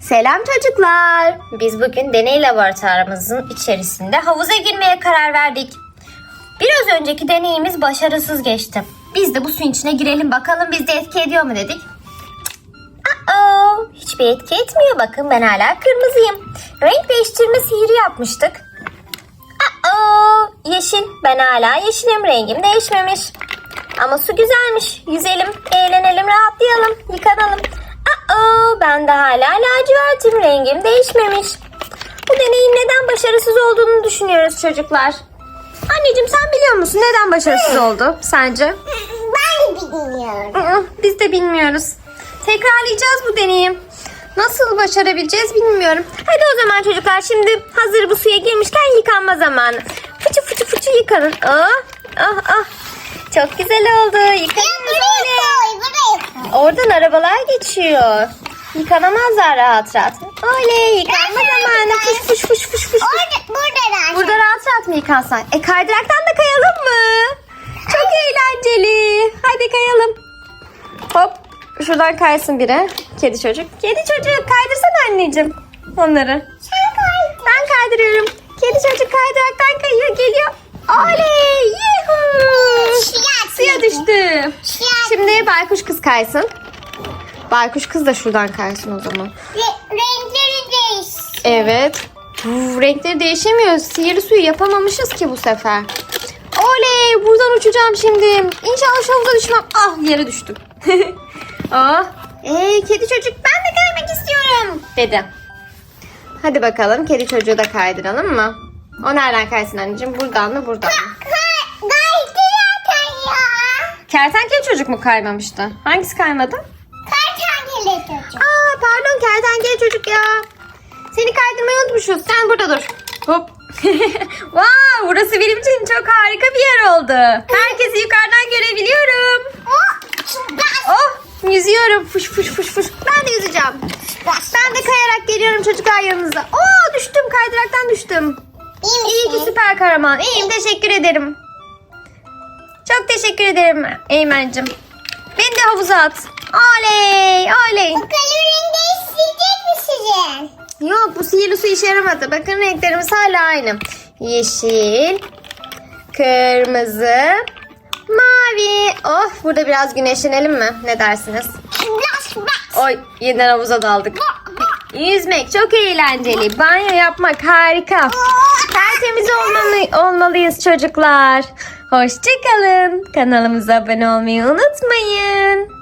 Selam çocuklar. Biz bugün deney laboratuvarımızın içerisinde havuza girmeye karar verdik. Biraz önceki deneyimiz başarısız geçti. Biz de bu suyun içine girelim bakalım bizde etki ediyor mu dedik. Aa, hiçbir etki etmiyor bakın ben hala kırmızıyım. Renk değiştirme sihiri yapmıştık. Aa, yeşil. Ben hala yeşilim. Rengim değişmemiş. Ama su güzelmiş. Yüzelim, eğlenelim, rahatlayalım, yıkanalım. Ben de hala lacivertim. Rengim değişmemiş. Bu deneyin neden başarısız olduğunu düşünüyoruz çocuklar. Anneciğim sen biliyor musun neden başarısız oldu sence? Ben de bilmiyorum. Biz de bilmiyoruz. Tekrarlayacağız bu deneyi. Nasıl başarabileceğiz bilmiyorum. Hadi o zaman çocuklar şimdi hazır bu suya girmişken yıkanma zamanı. Fıçı fıçı fıçı yıkanın. Ah ah ah. Çok güzel oldu. Yıkanın koy. Oradan arabalar geçiyor. Yıkanamazlar rahat rahat. Oley yıkanma zamanı. Fış fış fış fış fış. Orada, burada da. Burada rahat rahat mı yıkansak? E kaydıraktan da kayalım mı? Çok eğlenceli. Hadi kayalım. Hop. Şuradan kaysın biri. Kedi çocuk. Kedi çocuk kaydırsana anneciğim onları. Sen koy. Ben kaydırıyorum. Kedi çocuk kaydıraktan kayıyor geliyor. Oley! Yuhuu! Suya düştü. Şimdi baykuş kız kaysın. Baykuş kız da şuradan kaysın o zaman. Re- renkleri değiş. Evet. Uf, renkleri değişemiyor. Sihirli suyu yapamamışız ki bu sefer. Oley! Buradan uçacağım şimdi. İnşallah şu havuza düşmem. Ah yere düştüm. ah. Ee, kedi çocuk ben de kaymak istiyorum. Dedi. Hadi bakalım kedi çocuğu da kaydıralım mı? O nereden kaysın anneciğim? Buradan mı buradan mı? Kay, gaydi zaten ya. Kertenkele çocuk mu kaymamıştı? Hangisi kaymadı? Çocuk. Aa pardon kertenkele çocuk ya. Seni kaydırmayı unutmuşuz. Sen burada dur. Hop. wow, burası benim için çok harika bir yer oldu. Herkesi yukarıdan görebiliyorum. Oh. Oh, yüzüyorum. Fış fış fış fış. Ben de yüzeceğim. Ben de kayarak geliyorum çocuklar yanınıza. Oo, düştüm kaydıraktan düştüm. İyi İyi ki süper kahraman. İyiyim teşekkür ederim. Çok teşekkür ederim Eymen'cim. De havuza at. Oley oley. Bakalım renk değiştirecek mi sizin? Yok bu sihirli su işe yaramadı. Bakın renklerimiz hala aynı. Yeşil, kırmızı, mavi. Oh burada biraz güneşlenelim mi? Ne dersiniz? Oy yeniden havuza daldık. Yüzmek çok eğlenceli. Banyo yapmak harika. Tertemiz olmalı, olmalıyız çocuklar. Hoşçakalın. Kanalımıza abone olmayı unutmayın.